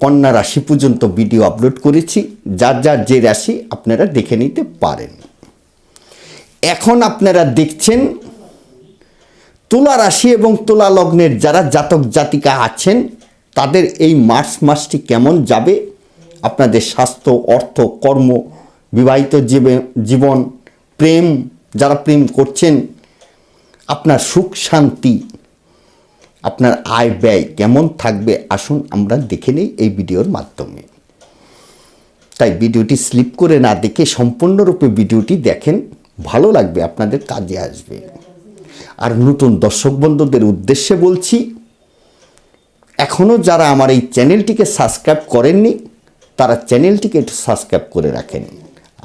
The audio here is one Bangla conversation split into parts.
কন্যা রাশি পর্যন্ত ভিডিও আপলোড করেছি। যার যার যে রাশি আপনারা দেখে নিতে পারেন। এখন আপনারা দেখছেন, তুলা রাশি এবং তুলা লগ্নের যারা জাতক জাতিকা আছেন, তাদের এই মার্চ মাসটি কেমন যাবে? আপনাদের স্বাস্থ্য, অর্থ, কর্ম, বিবাহিত জীবে- জীবন, প্রেম, যারা প্রেম করছেন, আপনার সুখ শান্তি আপনার আয় ব্যয় কেমন থাকবে, আসুন আমরা দেখে নিই এই ভিডিওর মাধ্যমে। তাই ভিডিওটি স্লিপ করে না দেখে সম্পূর্ণরূপে ভিডিওটি দেখেন, ভালো লাগবে, আপনাদের কাজে আসবে। আর নতুন দর্শক বন্ধুদের উদ্দেশ্যে বলছি এখনও যারা আমার এই চ্যানেলটিকে সাবস্ক্রাইব করেননি, তারা চ্যানেলটিকে একটু সাবস্ক্রাইব করে রাখেন।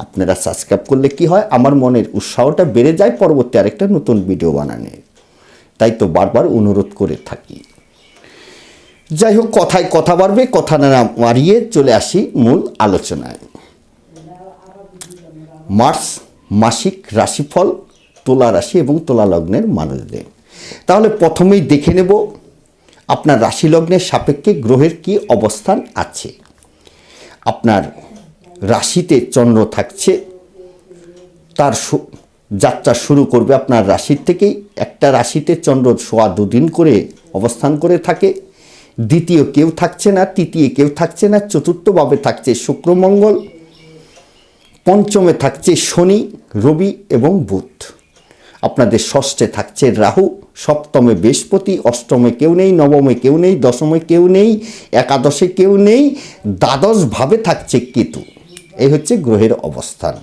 আপনারা সাবস্ক্রাইব করলে কি হয়, আমার মনের উৎসাহটা বেড়ে যায়, পরবর্তী আরেকটা নতুন ভিডিও বানানোর। তাই তো বারবার অনুরোধ করে থাকি। যাই হোক কথায় কথা বাড়বে, কথা না মারিয়ে চলে আসি মূল আলোচনায়। মার্চ মাসিক রাশিফল, তোলা রাশি এবং তোলা লগ্নের মানুষদের। তাহলে প্রথমেই দেখে নেব আপনার রাশি লগ্নের সাপেক্ষে গ্রহের কি অবস্থান আছে। আপনার রাশিতে চন্দ্র থাকছে, তার যাত্রা শুরু করবে আপনার রাশির থেকেই। একটা রাশিতে চন্দ্র সোয়া দুদিন করে অবস্থান করে থাকে। দ্বিতীয় কেউ থাকছে না, তৃতীয় কেউ থাকছে না চতুর্থভাবে থাকছে শুক্রমঙ্গল পঞ্চমে থাকছে শনি, রবি এবং বুধ। আপনাদের ষষ্ঠে থাকছে রাহু, সপ্তমে বৃহস্পতি, অষ্টমে কেউ নেই, নবমে কেউ নেই, দশমে কেউ নেই, একাদশে কেউ নেই দ্বাদশভাবে থাকছে কেতু। এই হচ্ছে গ্রহের অবস্থান।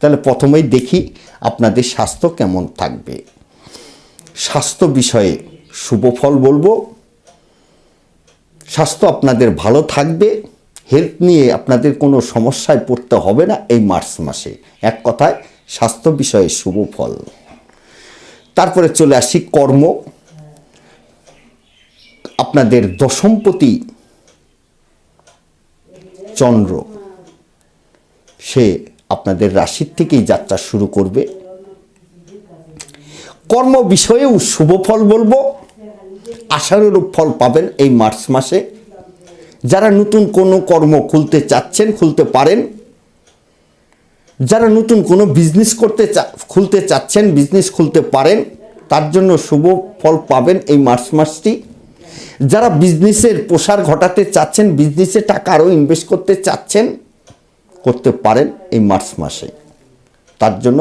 তাহলে প্রথমেই দেখি আপনাদের স্বাস্থ্য কেমন থাকবে। স্বাস্থ্য বিষয়ে শুভ ফল বলব। স্বাস্থ্য আপনাদের ভালো থাকবে। হেলথ নিয়ে আপনাদের কোনো সমস্যায় পড়তে হবে না এই মার্চ মাসে। এক কথায়, স্বাস্থ্য বিষয়ে শুভ ফল। তারপরে চলে আসি কর্ম। আপনাদের দশমপতি চন্দ্র। সে আপনাদের রাশির থেকেই যাত্রা শুরু করবে। কর্ম বিষয়েও শুভ ফল বলব। আশানুরূপ ফল পাবেন এই মার্চ মাসে। যারা নতুন কোনো কর্ম খুলতে চাচ্ছেন, খুলতে পারেন। যারা নতুন কোনো বিজনেস করতে খুলতে চাচ্ছেন বিজনেস খুলতে পারেন, তার জন্য শুভ ফল পাবেন এই মার্চ মাসটি। যারা বিজনেসের প্রসার ঘটাতে চাচ্ছেন বিজনেসে টাকা আরও ইনভেস্ট করতে চাচ্ছেন করতে পারেন এই মার্চ মাসে। তার জন্য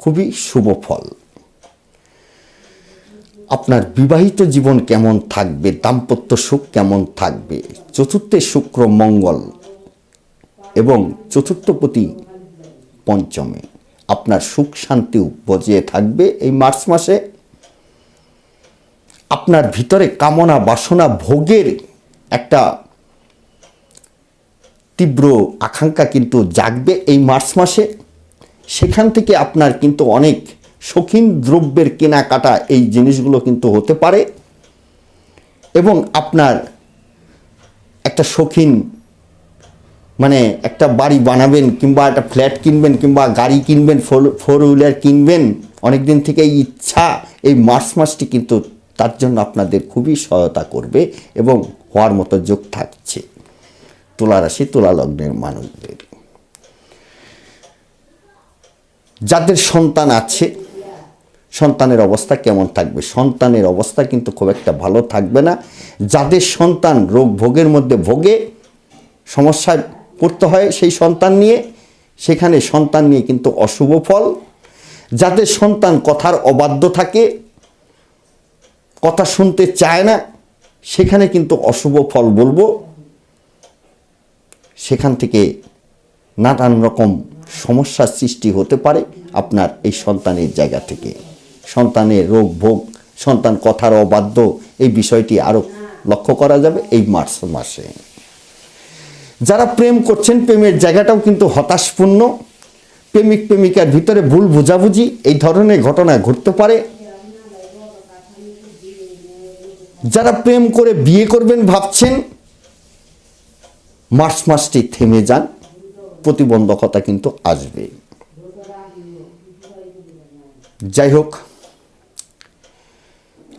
খুবই শুভ ফল। আপনার বিবাহিত জীবন কেমন থাকবে? দাম্পত্য সুখ কেমন থাকবে? চতুর্থে শুক্র মঙ্গল এবং চতুর্থপতি পঞ্চমে আপনার সুখ শান্তিও বজিয়ে থাকবে এই মার্চ মাসে। আপনার ভিতরে কামনা বাসনা ভোগের একটা তীব্র আকাঙ্ক্ষা কিন্তু জাগবে এই মার্চ মাসে। সেখান থেকে আপনার কিন্তু অনেক শৌখিন দ্রব্যের কেনাকাটা এই জিনিসগুলো কিন্তু হতে পারে। এবং আপনার একটা শৌখিন মানে একটা বাড়ি বানাবেন কিংবা একটা ফ্ল্যাট কিনবেন কিংবা গাড়ি কিনবেন, ফোর হুইলার কিনবেন অনেক দিন থেকে এই ইচ্ছা এই মার্চ মাসটি কিন্তু তার জন্য আপনাদের খুবই সহায়তা করবে এবং হওয়ার মতো যোগ থাকছে। তুলা রাশি তুলা লগ্নের মানুষদের। যাদের সন্তান আছে, সন্তানের অবস্থা কেমন থাকবে? সন্তানের অবস্থা কিন্তু খুব একটা ভালো থাকবে না। যাদের সন্তান রোগ ভোগের মধ্যে ভোগে, সমস্যায় পড়তে হয় সেই সন্তান নিয়ে, সেখানে সন্তান নিয়ে কিন্তু অশুভ ফল। যাদের সন্তান কথার অবাধ্য থাকে, কথা শুনতে চায় না, সেখানে কিন্তু অশুভ ফল বলব। সেখান থেকে নানান রকম সমস্যার সৃষ্টি হতে পারে আপনার এই সন্তানের জায়গা থেকে। সন্তানের রোগ, ভোগ, সন্তান কথার অবাধ্য, এই বিষয়টি আরও লক্ষ্য করা যাবে এই মার্চ মাসে। যারা প্রেম করছেন, প্রেমের জায়গাটাও কিন্তু হতাশপূর্ণ। প্রেমিক, প্রেমিকার ভিতরে ভুল বোঝাবুঝি, এই ধরনের ঘটনা ঘটতে পারে। যারা প্রেম করে বিয়ে করবেন ভাবছেন মার্চ মাসটি থেমে যান, প্রতিবন্ধকতা কিন্তু আসবে। যাই হোক,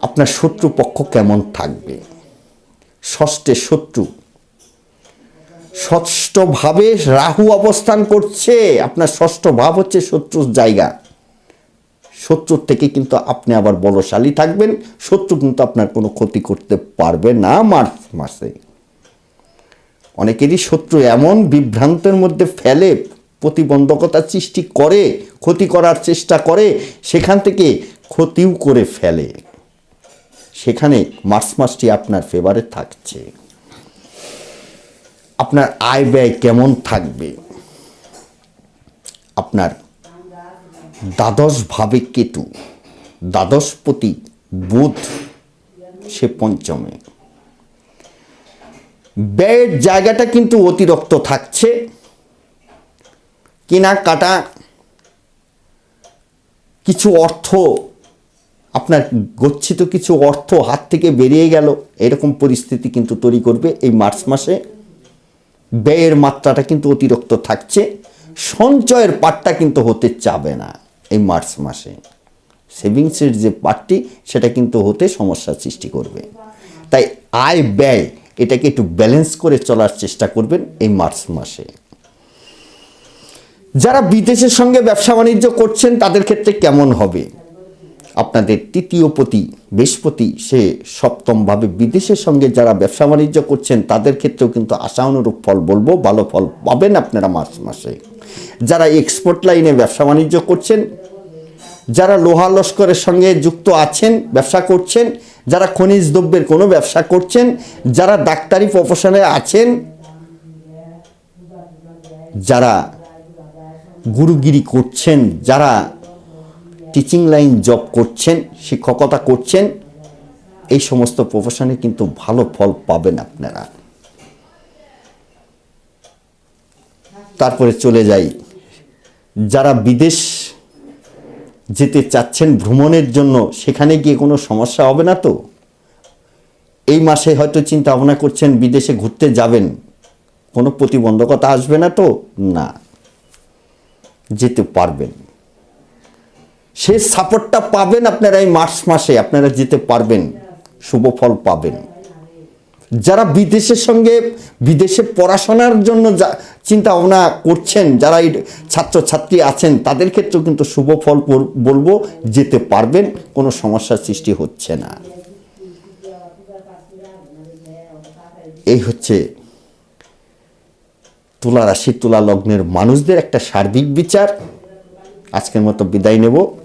আপনার শত্রু পক্ষ কেমন থাকবে? ষষ্ঠে শত্রু। ষষ্ঠভাবে রাহু অবস্থান করছে, আপনার ষষ্ঠ ভাব হচ্ছে শত্রুর জায়গা। শত্রুর থেকে কিন্তু আপনি আবার বলশালী থাকবেন, শত্রু কিন্তু আপনার কোনো ক্ষতি করতে পারবে না মার্চ মাসে। অনেকেরই শত্রু এমন বিভ্রান্তের মধ্যে ফেলে প্রতিবন্ধকতা সৃষ্টি করে, ক্ষতি করার চেষ্টা করে, সেখান থেকে ক্ষতিও করে ফেলে। সেখানে মার্চ মাসটি আপনার ফেভারে থাকছে। আপনার আয় ব্যয় কেমন থাকবে? আপনার দ্বাদশ ভাবে কেতু, দ্বাদশপতি বুধ সে পঞ্চমে। ব্যয়ের জায়গাটা কিন্তু অতিরিক্ত থাকছে। কেনাকাটা কিছু অর্থ, আপনার গচ্ছিত কিছু অর্থ হাত থেকে বেরিয়ে গেল, এরকম পরিস্থিতি কিন্তু তৈরি করবে এই মার্চ মাসে। ব্যয়ের মাত্রাটা কিন্তু অতিরিক্ত থাকছে, সঞ্চয়ের পাটটা কিন্তু হতে চাবে না এই মার্চ মাসে। সেভিংসের যে পার্টটি সেটা কিন্তু হতে সমস্যার সৃষ্টি করবে। তাই আয় ব্যয় এটাকে একটু ব্যালেন্স করে চলার চেষ্টা করবেন এই মার্চ মাসে। যারা বিদেশের সঙ্গে ব্যবসা বাণিজ্য করছেন, তাদের ক্ষেত্রে কেমন হবে? আপনাদের তৃতীয় পতি, বৃহস্পতি, সে সপ্তমভাবে বিদেশের সঙ্গে যারা ব্যবসা বাণিজ্য করছেন, তাদের ক্ষেত্রেও কিন্তু আশা অনুরূপ ফল বলব, ভালো ফল পাবেন আপনারা মার্চ মাসে। যারা এক্সপোর্ট লাইনে ব্যবসা বাণিজ্য করছেন যারা লোহা লস্করের সঙ্গে যুক্ত আছেন, ব্যবসা করছেন, যারা খনিজ দ্রব্যের কোনো ব্যবসা করছেন, যারা ডাক্তারি প্রফেশনে আছেন, যারা গুরুগিরি করছেন, যারা টিচিং লাইন জব করছেন, শিক্ষকতা করছেন, এই সমস্ত প্রফেশনে কিন্তু ভালো ফল পাবেন আপনারা। তারপরে চলে যাই। যারা বিদেশ যেতে চাচ্ছেন ভ্রমণের জন্য, সেখানে গিয়ে কোনো সমস্যা হবে না তো? এই মাসে হয়তো চিন্তা ভাবনা করছেন বিদেশে ঘুরতে যাবেন। কোনো প্রতিবন্ধকতা আসবে না তো? না। যেতে পারবেন। সেই সাপোর্টটা পাবেন আপনারা এই মার্চ মাসে, আপনারা যেতে পারবেন। শুভ ফল পাবেন। যারা বিদেশের সঙ্গে বিদেশে পড়াশোনার জন্য যা চিন্তা ভাবনা করছেন, যারা এই ছাত্রছাত্রী আছেন, তাদের ক্ষেত্রেও কিন্তু শুভ ফল বল- বলব, যেতে পারবেন, কোনো সমস্যার সৃষ্টি হচ্ছে না। এই হচ্ছে তুলা রাশি তুলা লগ্নের মানুষদের একটা সার্বিক বিচার। আজকের মতো বিদায় নেব।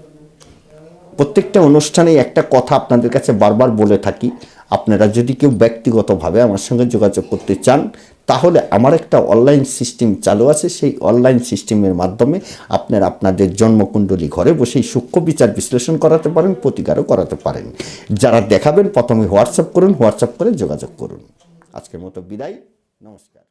প্রত্যেকটা অনুষ্ঠানে একটা কথা আপনাদের কাছে বারবার বলে থাকি। আপনারা যদি কেউ ব্যক্তিগতভাবে আমার সঙ্গে যোগাযোগ করতে চান, তাহলে আমার একটা অনলাইন সিস্টেম চালু আছে। সেই অনলাইন সিস্টেমের মাধ্যমে আপনারা আপনাদের জন্মকুণ্ডলী ঘরে বসেই সূক্ষ্ম বিচার বিশ্লেষণ করাতে পারেন, প্রতিকারও করাতে পারেন। যারা দেখাবেন, প্রথমে হোয়াটসঅ্যাপ করুন, হোয়াটসঅ্যাপ করে যোগাযোগ করুন। আজকের মতো বিদায়। নমস্কার।